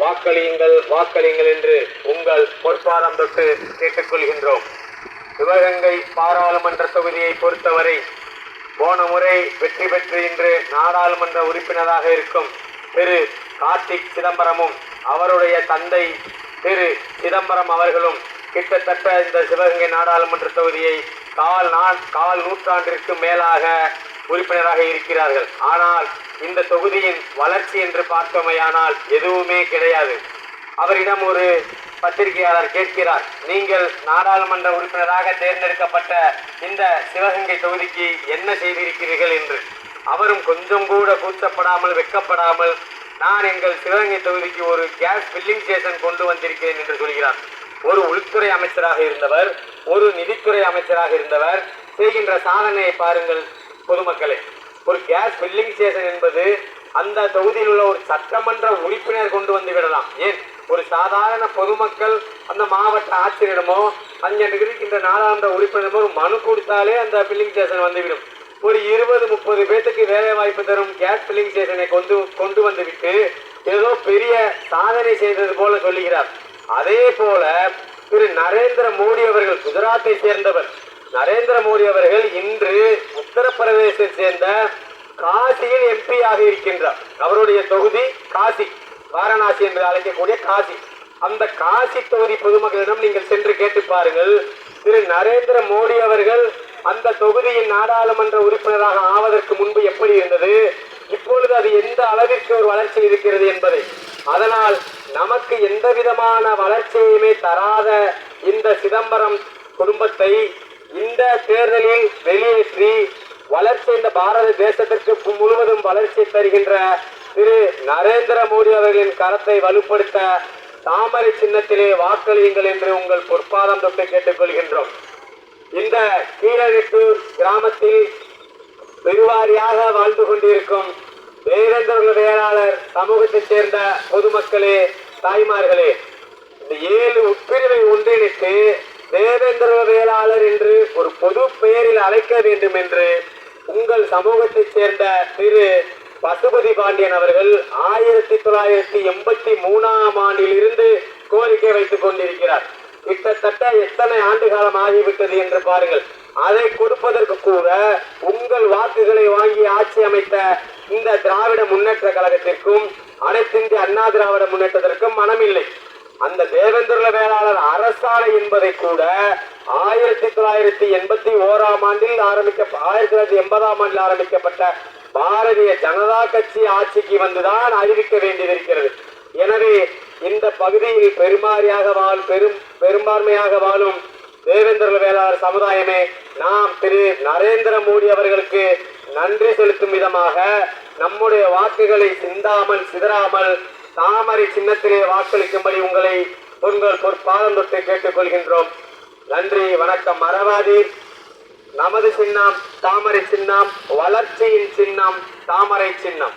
வாக்களியுங்கள் வாக்களியுங்கள் என்று உங்கள் பொற்பாரம் தொட்டு கேட்டுக்கொள்கின்றோம். சிவகங்கை பாராளுமன்ற தொகுதியை பொறுத்தவரை போன முறை வெற்றி பெற்று இன்று நாடாளுமன்ற உறுப்பினராக இருக்கும் திரு கார்த்திக் சிதம்பரமும் அவருடைய தந்தை திரு சிதம்பரம் அவர்களும் கிட்டத்தட்ட இந்த சிவகங்கை நாடாளுமன்ற தொகுதியை கால் நா கால் நூற்றாண்டிற்கு மேலாக உறுப்பினராக இருக்கிறார்கள். ஆனால் இந்த தொகுதியின் வளர்ச்சி என்று பார்த்தோமையானால் எதுவுமே கிடையாது. அவரிடம் ஒரு பத்திரிகையாளர் கேட்கிறார். நீங்கள் நாடாளுமன்ற உறுப்பினராக தேர்ந்தெடுக்கப்பட்ட இந்த சிவகங்கை தொகுதிக்கு என்ன செய்திருக்கிறீர்கள்? என்று. அவரும் கொஞ்சம் கூட கூச்சப்படாமல் வெட்கப்படாமல் நான் எங்கள் சிவகங்கை தொகுதிக்கு ஒரு கேஸ் ஃபில்லிங் ஸ்டேஷன் கொண்டு வந்திருக்கிறேன் என்று சொல்கிறார். ஒரு உள்துறை அமைச்சராக இருந்தவர் ஒரு நிதித்துறை அமைச்சராக இருந்தவர் செய்கின்ற சாதனையை பாருங்கள். பொதுமக்களே ஒரு கேஸ் ஃபில்லிங் ஸ்டேஷன் என்பது அந்த தொகுதியில் உள்ள ஒரு சட்டமன்ற உறுப்பினர் கொண்டு வந்து விடலாம். ஏன்? ஒரு சாதாரண பொதுமக்கள் அந்த மாவட்ட ஆட்சியரிடமோ அங்கே இருக்கின்ற நாடாளுமன்ற உறுப்பினரிடமோ ஒரு மனு கொடுத்தாலே அந்த ஃபில்லிங் ஸ்டேஷன் வந்துவிடும். ஒரு இருபது முப்பது பேத்துக்கு வேலை வாய்ப்பு தரும் கேஸ் ஃபில்லிங் ஸ்டேஷனை கொண்டு கொண்டு வந்துவிட்டு ஏதோ பெரிய சாதனை செய்தது போல சொல்லுகிறார். அதே போல திரு நரேந்திர மோடி அவர்கள் குஜராத்தை சேர்ந்தவர். நரேந்திர மோடி அவர்கள் இன்று உத்தரப்பிரதேசத்தை சேர்ந்த காசியில் எம்பி ஆக இருக்கின்றார். அவருடைய தொகுதி காசி வாரணாசி என்று அழைக்கக்கூடிய காசி. அந்த காசி தொகுதி பொதுமக்களிடம் நீங்கள் சென்று கேட்டு பாருங்கள். திரு. நரேந்திர மோடி அவர்கள் அந்த தொகுதியின் நாடாளுமன்ற உறுப்பினராக ஆவதற்கு முன்பு எப்படி இருந்தது? இப்பொழுது அது எந்த அளவிற்கு ஒரு வளர்ச்சி இருக்கிறது என்பதை. அதனால் நமக்கு எந்த விதமான வளர்ச்சியுமே தராத இந்த சிதம்பரம் குடும்பத்தை இந்த தேர்தலில் வெளியேற்றி வளர்ச்சி இந்த பாரத தேசத்திற்கு முழுவதும் வளர்ச்சி தருகின்ற திரு நரேந்திர மோடி அவர்களின் கரத்தை வலுப்படுத்த தாமரை சின்னத்திலே வாக்களியுங்கள் என்று உங்கள் பொற்பாதம் தொட்டு கேட்டுக்கொள்கின்றோம். இந்த கீழநெட்டூர் கிராமத்தில் பெருவாரியாக வாழ்ந்து கொண்டிருக்கும் வேறெந்த வேளாளர் சமூகத்தைச் சேர்ந்த பொதுமக்களே தாய்மார்களே இந்த ஏழு உட்பிரிவை ஒன்றிணைத்து தேவேந்திர வேளாளர் என்று ஒரு பொது பெயரில் அழைக்க வேண்டும் என்று உங்கள் சமூகத்தைச் சேர்ந்த திரு பசுபதி பாண்டியன் அவர்கள் ஆயிரத்தி தொள்ளாயிரத்தி எண்பத்தி மூணாம் ஆண்டில் இருந்து கோரிக்கை வைத்துக் கொண்டிருக்கிறார். கிட்டத்தட்ட எத்தனை ஆண்டு காலம் ஆகிவிட்டது என்று பாருங்கள். அதை கொடுப்பதற்கு கூட உங்கள் வாக்குகளை வாங்கி ஆட்சி அமைத்த இந்த திராவிட முன்னேற்ற கழகத்திற்கும் அனைத்திந்திய அண்ணா திராவிட முன்னேற்றத்திற்கும் மனமில்லை. அந்த தேவேந்திர வேளாளர் அரசாணை என்பதை கூட ஆயிரத்தி தொள்ளாயிரத்தி எண்பத்தி ஓராம் ஆண்டில் ஆரம்பிக்க ஆயிரத்தி தொள்ளாயிரத்தி எண்பதாம் ஆண்டில் ஆரம்பிக்கப்பட்ட பாரதிய ஜனதா கட்சி ஆட்சிக்கு வந்துதான் அறிவிக்க வேண்டியிருக்கிறது. எனவே இந்த பகுதியில் பெருமாறியாக வாழ் பெரும் பெரும்பான்மையாக வாழும் தேவேந்திர வேளாளர் சமுதாயமே நாம் திரு நரேந்திர மோடி அவர்களுக்கு நன்றி செலுத்தும் விதமாக நம்முடைய வாக்குகளை சிந்தாமல் சிதறாமல் தாமரை சின்னத்திலே வாக்களிக்கும்படி உங்களை உங்கள் பொற்பாதம் தொட்டு கேட்டுக்கொள்கின்றோம். நன்றி வணக்கம் மறவாதீர் நமது சின்னம் தாமரை சின்னம் வளர்ச்சியின் சின்னம் தாமரை சின்னம்.